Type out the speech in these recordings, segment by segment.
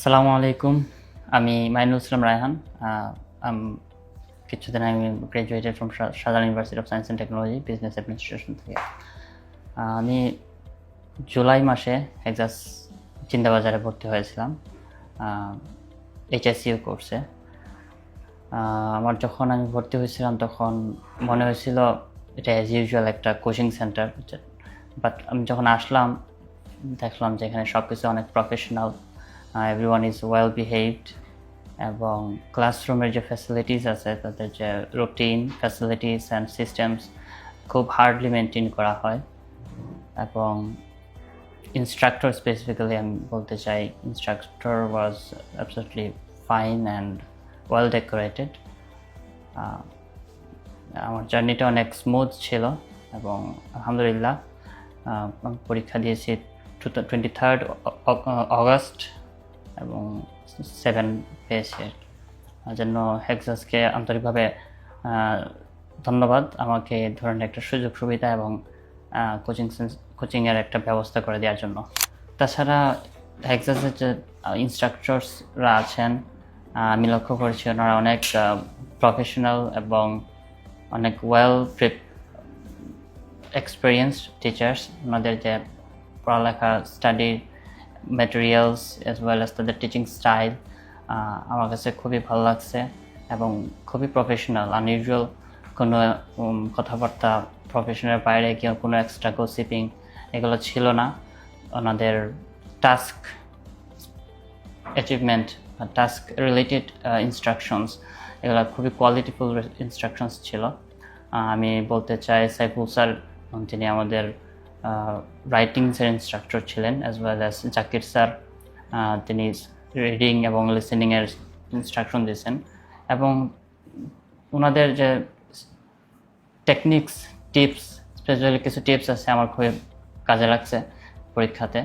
আসসালামু আলাইকুম। আমি মাইনুল ইসলাম রায়হান। কিছুদিন আমি গ্রাজুয়েটেড ফ্রম সাধারণ university of science and technology business administration থেকে। আমি জুলাই মাসে এক্সাস চিন্তাবাজারে ভর্তি হয়েছিলাম এইচএসইউ কোর্সে আমার যখন আমি ভর্তি হয়েছিলাম তখন মনে হয়েছিল এটা অ্যাজ ইউজুয়াল একটা কোচিং সেন্টার বাট আমি যখন আসলাম, দেখলাম যে এখানে সব কিছু অনেক professional everyone is well behaved এবং ক্লাসরুমের যে ফ্যাসিলিটিস আছে, তাদের যে রুটিন ফ্যাসিলিটিস অ্যান্ড সিস্টেমস খুব হার্ডলি মেনটেন করা হয় এবং ইনস্ট্রাক্টর স্পেসিফিক্যালি আমি বলতে চাই instructor was absolutely fine and well decorated আমার জার্নিটা অনেক স্মুথ ছিল এবং আলহামদুলিল্লাহ পরীক্ষা দিয়েছি টোয়েন্টি থার্ড অগস্ট এবং সেভেন পেয়েছি আর জন্য হেক্সাসকে আন্তরিকভাবে ধন্যবাদ। আমাকে এ ধরনের একটা সুযোগ, সুবিধা এবং কোচিং কোচিংয়ের একটা ব্যবস্থা করে দেওয়ার জন্য। তাছাড়া হেক্সাসের যে ইনস্ট্রাক্টরসরা আছেন আমি লক্ষ্য করেছি ওনারা অনেক প্রফেশনাল এবং অনেক ওয়েল প্রিপ এক্সপিরিয়েন্সড টিচার্স ওনাদের যে পড়ালেখা study materials as well as তাদের টিচিং স্টাইল আমার কাছে খুবই ভালো লাগছে এবং খুবই প্রফেশনাল আনইউজুয়াল কোনো কথাবার্তা প্রফেশনের বাইরে কেউ কোনো এক্সট্রা গোসিপিং এগুলো ছিল না। ওনাদের task achievement task related instructions এগুলো খুবই কোয়ালিটিফুল ইনস্ট্রাকশনস ছিল। আমি বলতে চাই সাইফুল স্যার তিনি আমাদের রাইটিংসের ইনস্ট্রাক্টর ছিলেন as well as Zakir sir তিনি রিডিং এবং লিসেনিংয়ের ইনস্ট্রাকশন দিয়েছেন। এবং ওনাদের যে টেকনিক্স টিপস স্পেশালি কিছু টিপস আছে আমার খুবই কাজে লাগছে পরীক্ষাতে।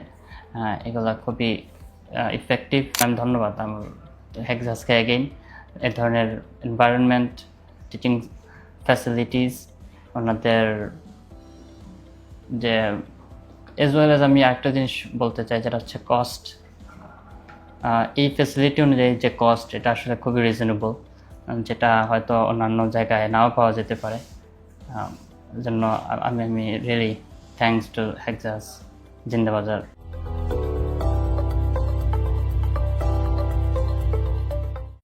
এগুলা খুবই ইফেক্টিভ আমি ধন্যবাদ। আমার হেক্সাসকে এগেইন এ ধরনের এনভায়রনমেন্ট টিচিং ফ্যাসিলিটিস ওনাদের যে এজ ওয়েল এজ আমি আরেকটা জিনিস বলতে চাই, যেটা হচ্ছে কস্ট এই ফেসিলিটি অনুযায়ী যে কস্ট এটা আসলে খুবই রিজনেবল যেটা হয়তো অন্যান্য জায়গায় নাও পাওয়া যেতে পারে। জন্য আমি আমি রিয়েলি থ্যাংকস টু হ্যাকজাস জিন্দাবাজার